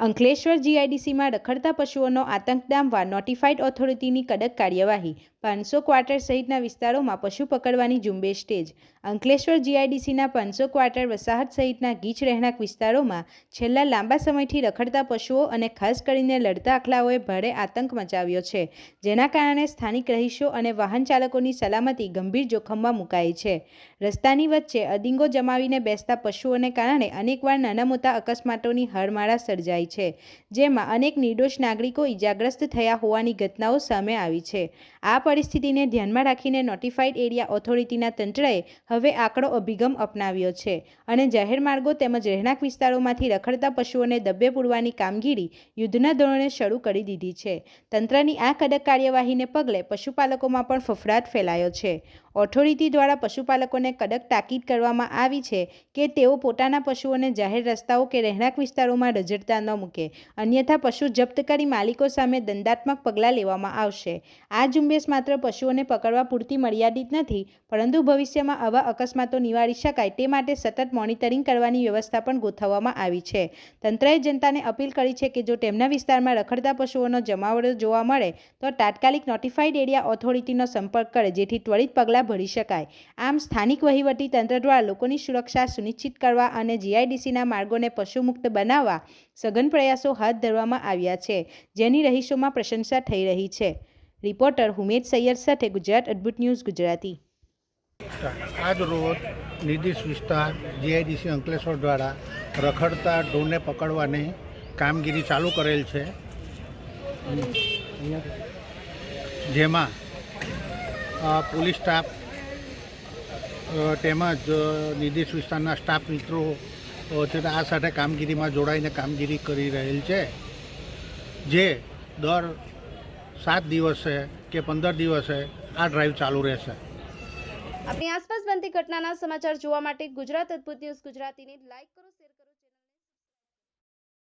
અંકલેશ્વર જીઆઈડીસીમાં રખડતા પશુઓનો આતંક ડામવા નોટિફાઈડ ઓથોરિટીની કડક કાર્યવાહી પાંચસો ક્વાર્ટર સહિતના વિસ્તારોમાં પશુ પકડવાની ઝુંબેશ તેજ. અંકલેશ્વર જીઆઈડીસીના પાંચસો ક્વાર્ટર વસાહત સહિતના ગીચ રહેણાંક વિસ્તારોમાં છેલ્લા લાંબા સમયથી રખડતા પશુઓ અને ખાસ કરીને લડતા આખલાઓએ ભારે આતંક મચાવ્યો છે, જેના કારણે સ્થાનિક રહીશો અને વાહન ચાલકોની સલામતી ગંભીર જોખમમાં મુકાઈ છે. રસ્તાની વચ્ચે અદિંગો જમાવીને બેસતા પશુઓને કારણે અનેકવાર નાના મોટા અકસ્માતોની હરમાળા સર્જાઈ છે, જેમાં અનેક નિર્દોષ નાગરિકો ઇજાગ્રસ્ત થયા હોવાની ઘટનાઓ સામે આવી છે. આ પરિસ્થિતિને ધ્યાનમાં રાખીને નોટિફાઈડ એરિયા ઓથોરિટીના તંત્રએ હવે આંકડો અભિગમ અપનાવ્યો છે અને જાહેર માર્ગો તેમજ રહેણાંક વિસ્તારોમાંથી રખડતા પશુઓને દબ્બે પૂરવાની કામગીરી યુદ્ધના ધોરણે શરૂ કરી દીધી છે. તંત્રની આ કડક કાર્યવાહીને પગલે પશુપાલકોમાં પણ ફફડાટ ફેલાયો છે. ઓથોરિટી દ્વારા પશુપાલકોને કડક તાકીદ કરવામાં આવી છે કે તેઓ પોતાના પશુઓને જાહેર રસ્તાઓ કે રહેણાંક વિસ્તારોમાં રજડતા ન મૂકે. અન્યથા પશુ જપ્ત કરી માલિકો સામે દંડાત્મક પગલાં લેવામાં આવશે. આ ઝુંબેશ માત્ર પશુઓને પકડવા પૂરતી મર્યાદિત નથી, પરંતુ ભવિષ્યમાં આવા અકસ્માતો નિવારી શકાય તે માટે સતત મોનિટરિંગ કરવાની વ્યવસ્થા પણ ગોઠવવામાં આવી છે. તંત્રએ જનતાને અપીલ કરી છે કે જો તેમના વિસ્તારમાં રખડતા પશુઓનો જમાવડો જોવા મળે, તો તાત્કાલિક નોટિફાઈડ એરિયા ઓથોરિટીનો સંપર્ક કરે, જેથી ત્વરિત પગલાં ભરી શકાય. આમ, સ્થાનિક વહીવટી તંત્ર દ્વારા લોકોની સુરક્ષા સુનિશ્ચિત કરવા અને જીઆઈડીસીના માર્ગોને પશુમુક્ત બનાવવા સઘન પ્રયાસો હાથ ધરવામાં આવ્યા છે, જેની રહીશોમાં પ્રશંસા થઈ રહી છે. રિપોર્ટર હુમેદ સૈયદ સાથે ગુજરાત અદ્ભુત ન્યૂઝ ગુજરાતી. નિર્દિષ્ટ વિસ્તાર જીઆઈડીસી અંકલેશ્વર દ્વારા રખડતા ઢોરને પકડવાની કામગીરી ચાલુ કરેલ છે. જેમાં પોલીસ સ્ટાફ તેમજ નિર્દેશ વિસ્તારના સ્ટાફ મિત્રો છે આ સાથે કામગીરીમાં જોડાઈને કામગીરી કરી રહેલ છે. જે દર સાત દિવસે કે પંદર દિવસે આ ડ્રાઈવ ચાલુ રહેશે. આપણી આસપાસ બનતી ઘટનાના સમાચાર જોવા માટે ગુજરાત અદ્ભુત ન્યૂઝ ગુજરાતીની લાઈક કરો